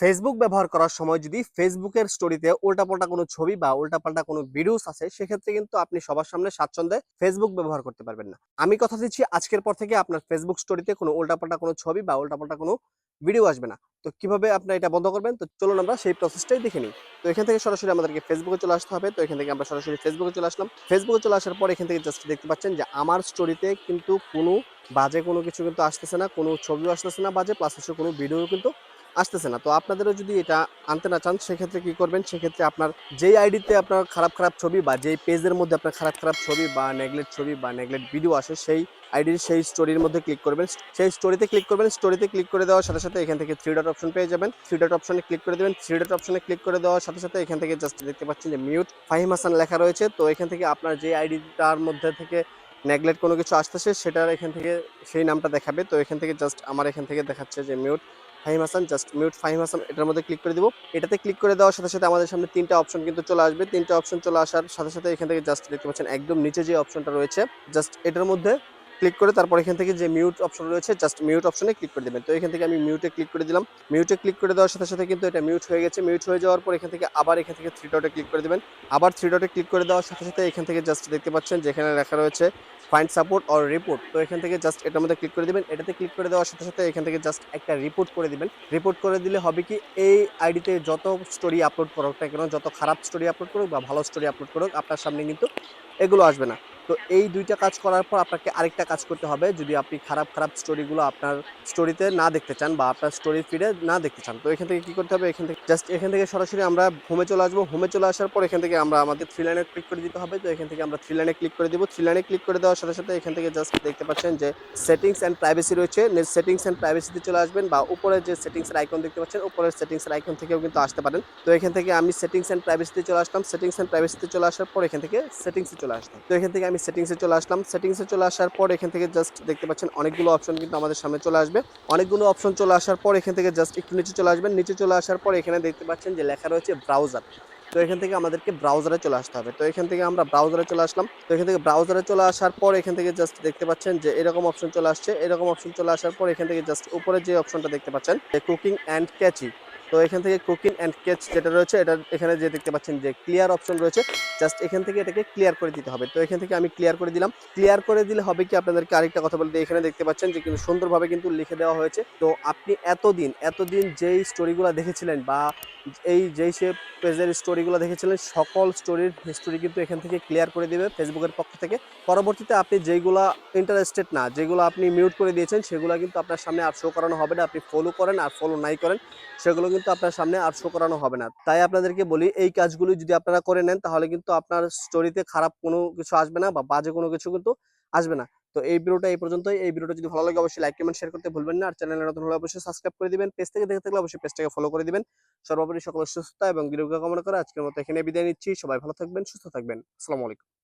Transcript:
Facebook ব্যবহার করার সময় যদি ফেসবুকের স্টোরিতে উল্টাপাল্টা কোনো ছবি বা উল্টাপাল্টা কোনো ভিডিওস আছে, সেক্ষেত্রে কিন্তু আপনি সবার সামনে স্বাচ্ছন্দ্যে ফেসবুক ব্যবহার করতে পারবেন না। আমি কথা দিচ্ছি আজকের পর থেকে আপনার ফেসবুক স্টোরিতে কোনো উল্টাপাল্টা কোনো ছবি বা উল্টাপাল্টা কোনো ভিডিও আসবে না। তো কীভাবে আপনি এটা বন্ধ করবেন? তো চলুন আমরা সেই প্রসেসটাই দেখে নিই। তো এখান থেকে সরাসরি আমাদেরকে ফেসবুকে চলে আসতে হবে। তো এখান থেকে আমরা সরাসরি ফেসবুকে চলে আসলাম। ফেসবুকে চলে আসার পর এখান থেকে জাস্ট দেখতে পাচ্ছেন যে আমার স্টোরিতে কিন্তু কোনো বাজে কোনো কিছু কিন্তু আসতেছে না, কোনো ছবিও আসতেছে না বাজে প্লাস হচ্ছে কোনো ভিডিও কিন্তু আসতেছে না। তো আপনাদেরও যদি এটা আনতে না চান, সেক্ষেত্রে কি করবেন? সেক্ষেত্রে আপনার যেই আইডিতে আপনার খারাপ খারাপ ছবি বা যেই পেজের মধ্যে আপনার খারাপ খারাপ ছবি বা নেগলেট ছবি বা নেগলেট ভিডিও আসে, সেই আইডির সেই স্টোরির মধ্যে ক্লিক করবেন। সেই স্টোরিতে ক্লিক করবেন। স্টোরিতে ক্লিক করে দেওয়ার সাথে সাথে এখান থেকে থ্রি ডট অপশন পেয়ে যাবেন। থ্রি ডট অপশনে ক্লিক করে দেবেন। থ্রি ডট অপশনে ক্লিক করে দেওয়ার সাথে সাথে এখান থেকে জাস্ট দেখতে পাচ্ছেন যে মিউট ফাহিম হাসান লেখা রয়েছে। তো এখান থেকে আপনার যে আইডিটার মধ্যে থেকে নেগলেট কোনো কিছু আসতেছে, সেটার এখান থেকে সেই নামটা দেখাবে। তো এখান থেকে জাস্ট আমার এখান থেকে দেখাচ্ছে যে mute Fahim Hasan just mute Fahim Hasan, এটার মধ্যে ক্লিক করে দিব। এটাতে ক্লিক করে দেওয়ার সাথে সাথে আমাদের সামনে তিনটা অপশন কিন্তু চলে আসবে। তিনটা অপশন চলে আসার সাথে সাথে এখান থেকে জাস্ট দেখতে পাচ্ছেন একদম নিচে যে অপশনটা রয়েছে জাস্ট এটার মধ্যে ক্লিক করে তারপর এখান থেকে যে মিউট অপশন রয়েছে জাস্ট মিউট অপশনে ক্লিক করে দেবেন। তো এখান থেকে আমি মিউটে ক্লিক করে দিলাম। মিউটে ক্লিক করে দেওয়ার সাথে সাথে কিন্তু এটা মিউট হয়ে গেছে। মিউট হয়ে যাওয়ার পর এখান থেকে আবার এখান থেকে থ্রি ডটে ক্লিক করে দেবেন। আবার থ্রি ডটে ক্লিক করে দেওয়ার সাথে সাথে এখান থেকে জাস্ট দেখতে পাচ্ছেন যেখানে লেখা রয়েছে ফাইন্ড সাপোর্ট অর রিপোর্ট তো এখান থেকে জাস্ট এটার মধ্যে ক্লিক করে দিবেন। এটাতে ক্লিক করে দেওয়ার সাথে সাথে এখান থেকে জাস্ট একটা রিপোর্ট করে দিবেন। রিপোর্ট করে দিলে হবে কি, এই আইডিতে যত স্টোরি আপলোড করুক না কেন, যত খারাপ স্টোরি আপলোড করুক বা ভালো স্টোরি আপলোড করুক, আপনার সামনে কিন্তু এগুলো আসবে না। তো এই দুইটা কাজ করার পর আপনাকে আরেকটা কাজ করতে হবে। যদি আপনি খারাপ খারাপ স্টোরিগুলো আপনার স্টোরিতে না দেখতে চান বা আপনার স্টোরি ফিডে না দেখতে চান, তো এখান থেকে কি করতে হবে? এখান থেকে জাস্ট এখান থেকে সরাসরি আমরা হোমে চলে আসব। হোমে চলে আসার পর এখান থেকে আমরা আমাদের থ্রি লাইনে ক্লিক করে দিতে হবে। তো এখান থেকে আমরা থ্রি লাইনে ক্লিক করে দিব। থ্রি লাইনে ক্লিক করে দেওয়ার সাথে সাথে এখান থেকে জাস্ট দেখতে পাচ্ছেন যে সেটিংস অ্যান্ড প্রাইভেসি রয়েছে। সেটিংস অ্যান্ড প্রাইভেসিতে চলে আসবেন বা উপরে যে সেটিংসের আইকন দেখতে পাচ্ছেন, উপরের সেটিংসের আইকন থেকেও কিন্তু আসতে পারেন। তো এখান থেকে আমি সেটিংস অ্যান্ড প্রাইভেসিতে চলে আসলাম। সেটিংস অ্যান্ড প্রাইভেসিতে চলে আসার পর এখান থেকে সেটিংসে চলে আসলাম। তো এখান থেকে আমি সেটিংসে চলে আসলাম। সেটিংসে চলে আসার পর এখান থেকে জাস্ট দেখতে পাচ্ছেন অনেকগুলো অপশন কিন্তু আমাদের সামনে চলে আসবে। অনেকগুলো অপশন চলে আসার পর এখান থেকে জাস্ট একটু নিচে চলে আসবেন। নিচে চলে আসার পর এখানে দেখতে পাচ্ছেন যে লেখা রয়েছে ব্রাউজার তো এখান থেকে আমাদেরকে ব্রাউজারে চলে আসতে হবে। তো এখান থেকে আমরা ব্রাউজারে চলে আসলাম। তো এখান থেকে ব্রাউজারে চলে আসার পর এখান থেকে জাস্ট দেখতে পাচ্ছেন যে এরকম অপশন চলে আসছে। এরকম অপশন চলে আসার পর এখান থেকে জাস্ট উপরে যে অপশনটা দেখতে পাচ্ছেন কুকিং অ্যান্ড ক্যাচি তো এখান থেকে কুকিং অ্যান্ড কেচ যেটা রয়েছে, এটা এখানে যে দেখতে পাচ্ছেন যে ক্লিয়ার অপশন রয়েছে জাস্ট এখান থেকে এটাকে ক্লিয়ার করে দিতে হবে। তো এখান থেকে আমি ক্লিয়ার করে দিলাম। ক্লিয়ার করে দিলে হবে কি? আপনাদেরকে আরেকটা কথা বলতে, এখানে দেখতে পাচ্ছেন যে কিন্তু সুন্দরভাবে কিন্তু লিখে দেওয়া হয়েছে। তো আপনি এতদিন এতদিন যেই স্টোরিগুলো দেখেছিলেন বা এই যেই সে পেজের স্টোরিগুলো দেখেছিলেন, সকল স্টোরির হিস্টোরি কিন্তু এখান থেকে ক্লিয়ার করে দেবে ফেসবুকের পক্ষ থেকে। পরবর্তীতে আপনি যেইগুলা ইন্টারেস্টেড না, যেগুলো আপনি মিউট করে দিয়েছেন, সেগুলো কিন্তু আপনার সামনে আর শো করানো হবে না। আপনি ফলো করেন আর ফলো নাই করেন, সেগুলো কিন্তু আপনার সামনে আর শো করানো হবে না। তাই আপনাদেরকে বলি, এই কাজগুলি যদি আপনারা করে নেন, তাহলে কিন্তু আপনার স্টোরিতে খারাপ কোনো কিছু আসবে না বা বাজে কোনো কিছু কিন্তু আসবে না। তো এই ভিডিওটা এই পর্যন্তই। এই ভিডিওটা যদি ভালো লাগে, অবশ্যই লাইক কমেন্ট শেয়ার করতে ভুলবেন না। আর চ্যানেলে নতুন হলে অবশ্যই সাবস্ক্রাইব করে দিবেন। পেজ থেকে দেখে থাকলে অবশ্যই পেজটাকে ফলো করে দিবেন। সর্বোপরি সকলের সুস্থতা এবং দীর্ঘ কামনা করে আজকের মতো এখানে বিদায় নিচ্ছি। সবাই ভালো থাকবেন, সুস্থ থাকবেন। আসসালামু আলাইকুম।